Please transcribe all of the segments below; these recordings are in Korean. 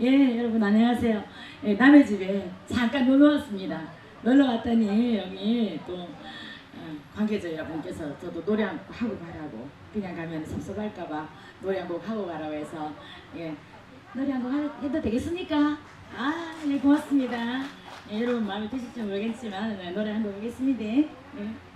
예, 여러분 안녕하세요. 예, 남의 집에 잠깐 놀러 왔습니다. 놀러 왔더니 여기 또 어, 관계자 여러분께서 저도 노래 한 곡 하고 가라고 그냥 가면 섭섭할까봐 노래 한 곡 하고 가라고 해서 예, 노래 한 곡 해도 되겠습니까? 아, 예, 고맙습니다. 예, 여러분 마음에 드실지 모르겠지만 네, 노래 한 곡 하겠습니다. 예.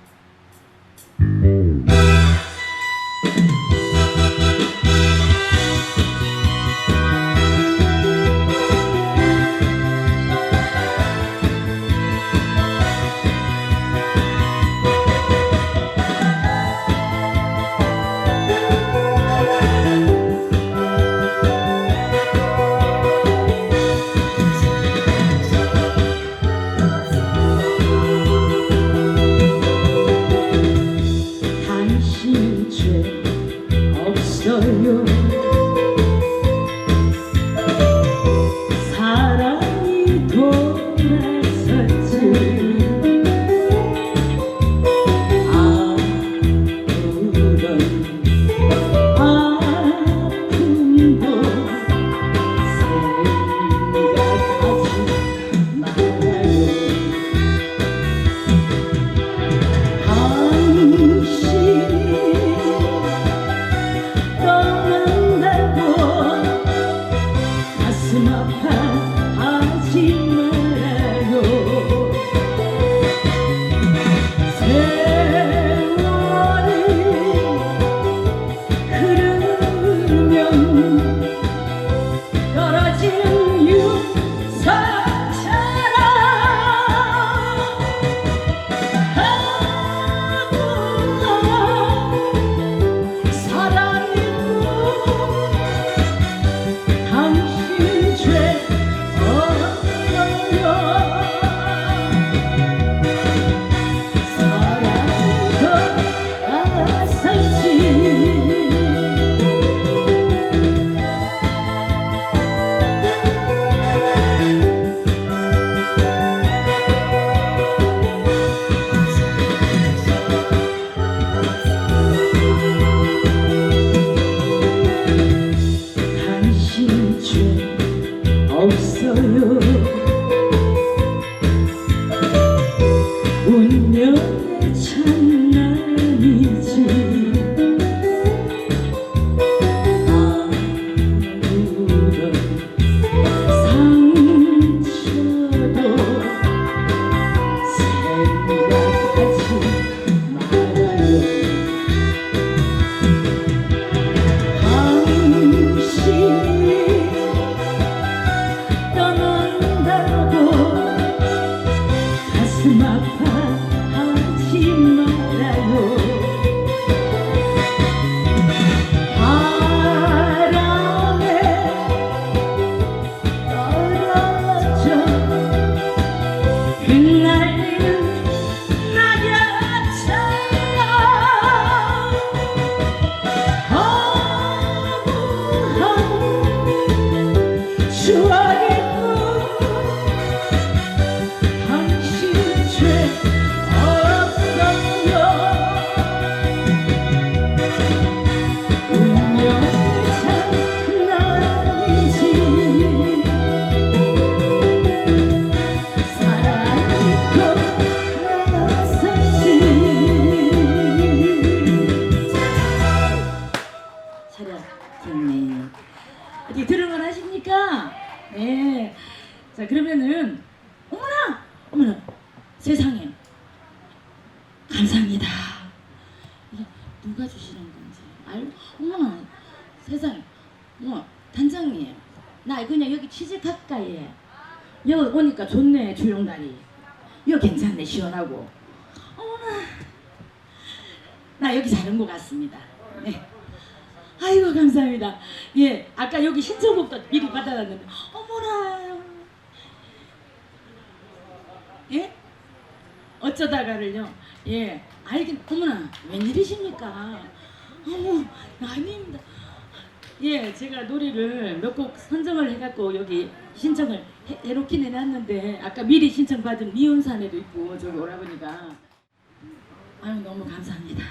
누가 주시는 건지 알 어머나 세상에 뭐 단장님 나 그냥 여기 취직할까예 여기 오니까 좋네 조용다리 여기 괜찮네 시원하고 어머나 나 여기 사는 것 같습니다. 네. 아이고 감사합니다. 예, 아까 여기 신청곡도 미리 받아놨는데 어머나 예? 어쩌다가를요. 예, 알긴 어머나 웬일이십니까? 어머 아닙니다. 예, 제가 노래를 몇 곡 선정을 해갖고 여기 신청을 해, 해놓긴 해놨는데 아까 미리 신청받은 미운산에도 있고 저기 오라버니가 아유 너무 감사합니다.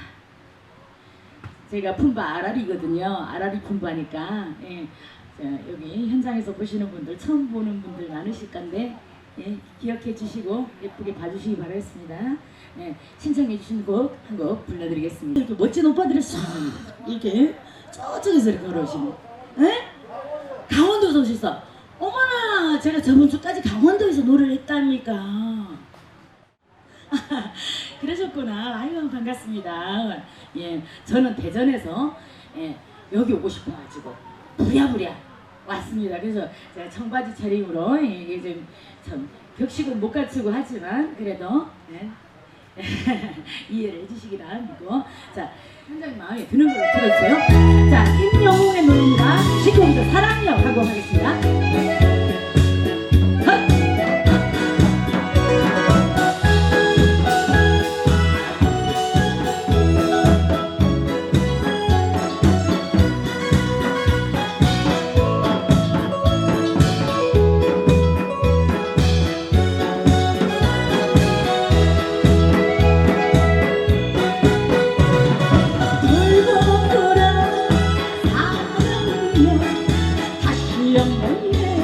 제가 품바 아라리거든요. 아라리 품바니까 예. 자, 여기 현장에서 보시는 분들 처음 보는 분들 많으실 건데 예, 기억해 주시고 예쁘게 봐주시기 바라겠습니다. 예, 신청해 주신 곡 한 곡 불러드리겠습니다. 이렇게 멋진 오빠들이 싹 이렇게 저쪽에서 이렇게 걸어오시네. 예? 강원도에서 오셨어. 어머나 제가 저번 주까지 강원도에서 노래를 했답니까? 그러셨구나. 아유 반갑습니다. 예, 저는 대전에서 예, 여기 오고 싶어가지고 부랴부랴 왔습니다. 그래서 제가 청바지 차림으로 예, 이게 좀 참 격식은 못 갖추고 하지만 그래도 예, 이해를 해주시기 바라고 자 현장 마음에 드는 걸로 들어주세요. 자 임영웅의 노래입니다. 지금부터 사랑이요 하고 하겠습니다. 다시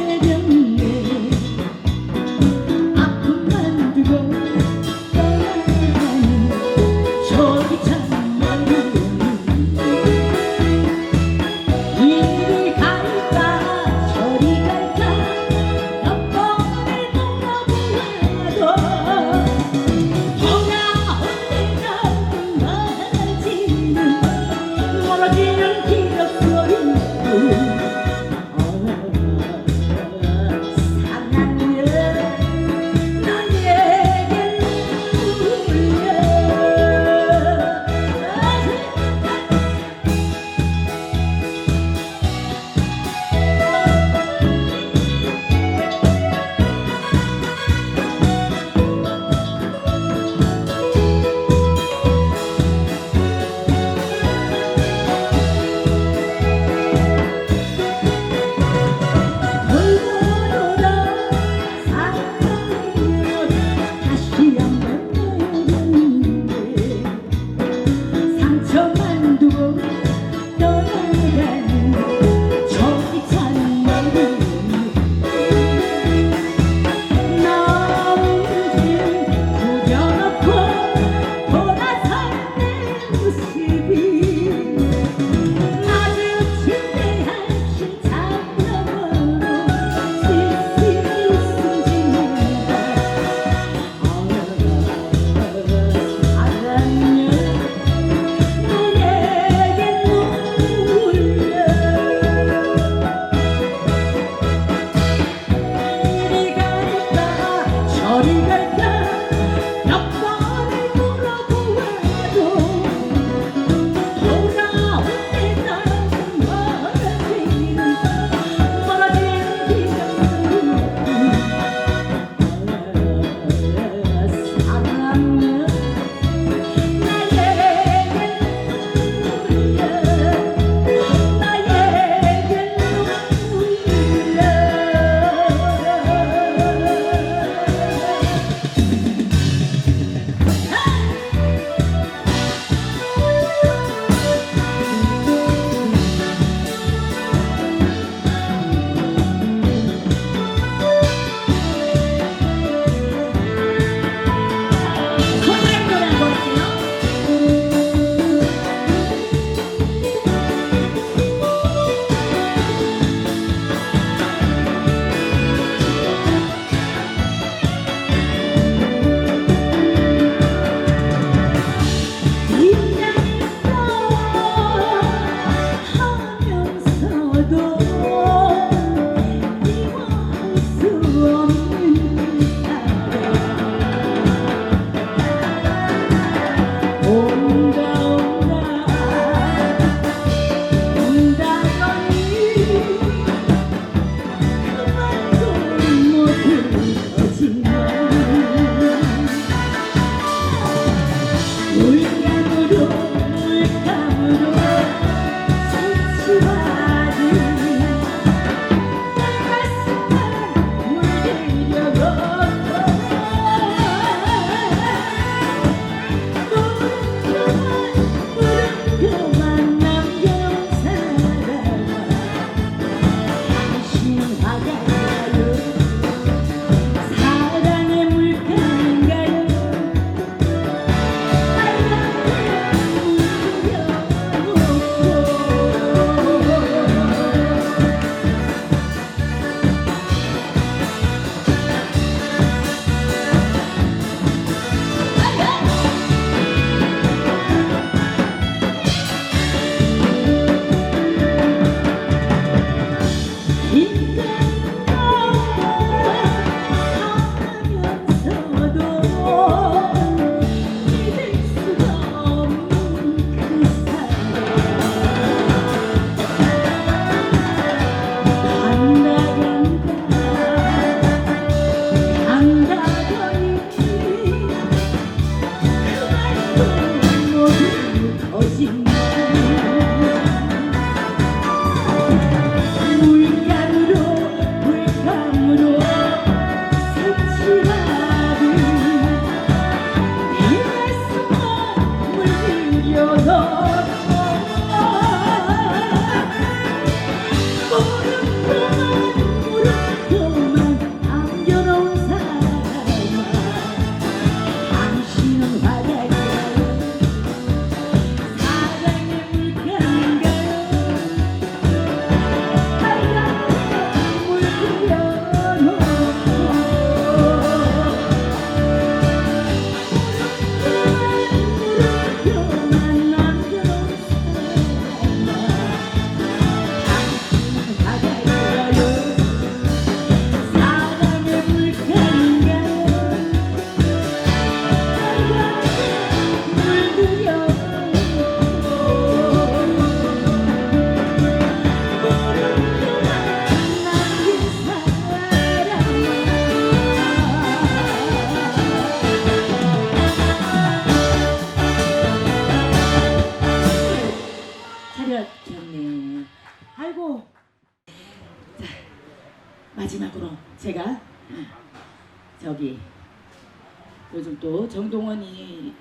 또 정동원이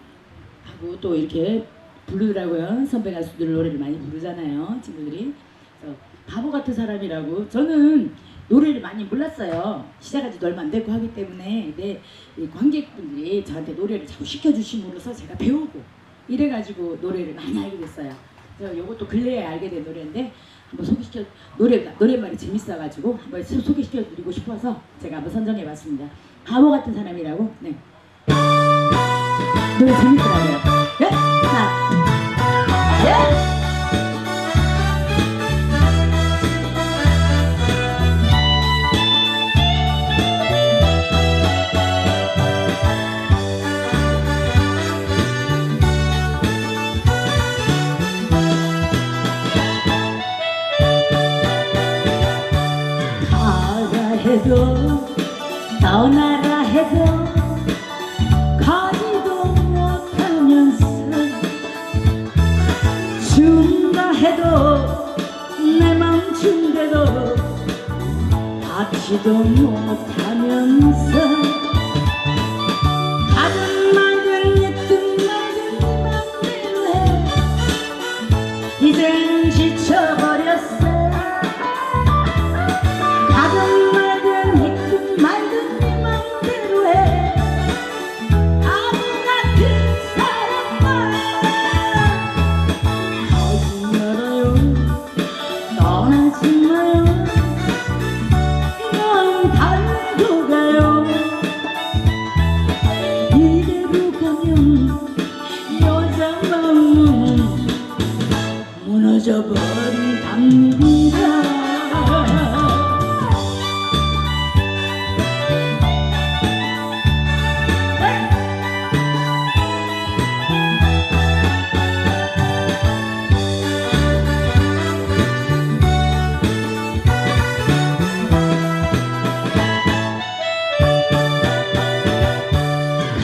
하고 또 이렇게 부르더라고요. 선배 가수들 노래를 많이 부르잖아요. 친구들이. 바보 같은 사람이라고 저는 노래를 많이 몰랐어요. 시작한 지도 얼마 안 됐고 하기 때문에 근데 이 관객분들이 저한테 노래를 자꾸 시켜주심으로써 제가 배우고 이래가지고 노래를 많이 알게 됐어요. 그래서 이것도 근래에 알게 된 노래인데 한번 소개시켜 노래 노래말이 재밌어가지고 한번 소- 소개시켜드리고 싶어서 제가 한번 선정해봤습니다. 바보 같은 사람이라고 네. 노래 재밌더라고요. 네? 하나, 예? 못하면서 무너져 버린답니다.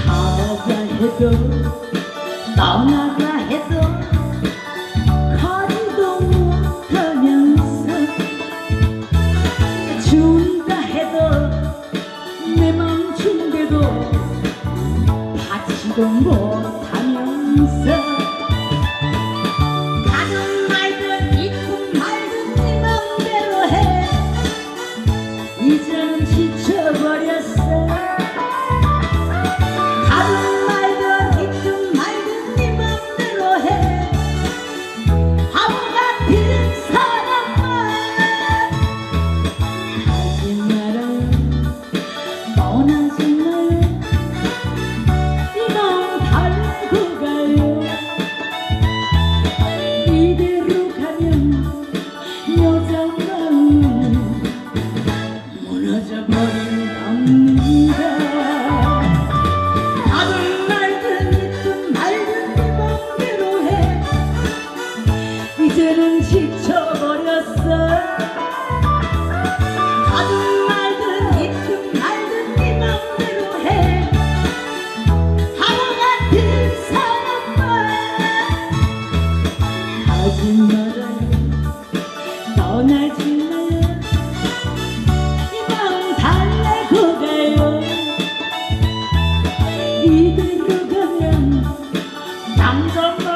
가자 해도 떠나 남자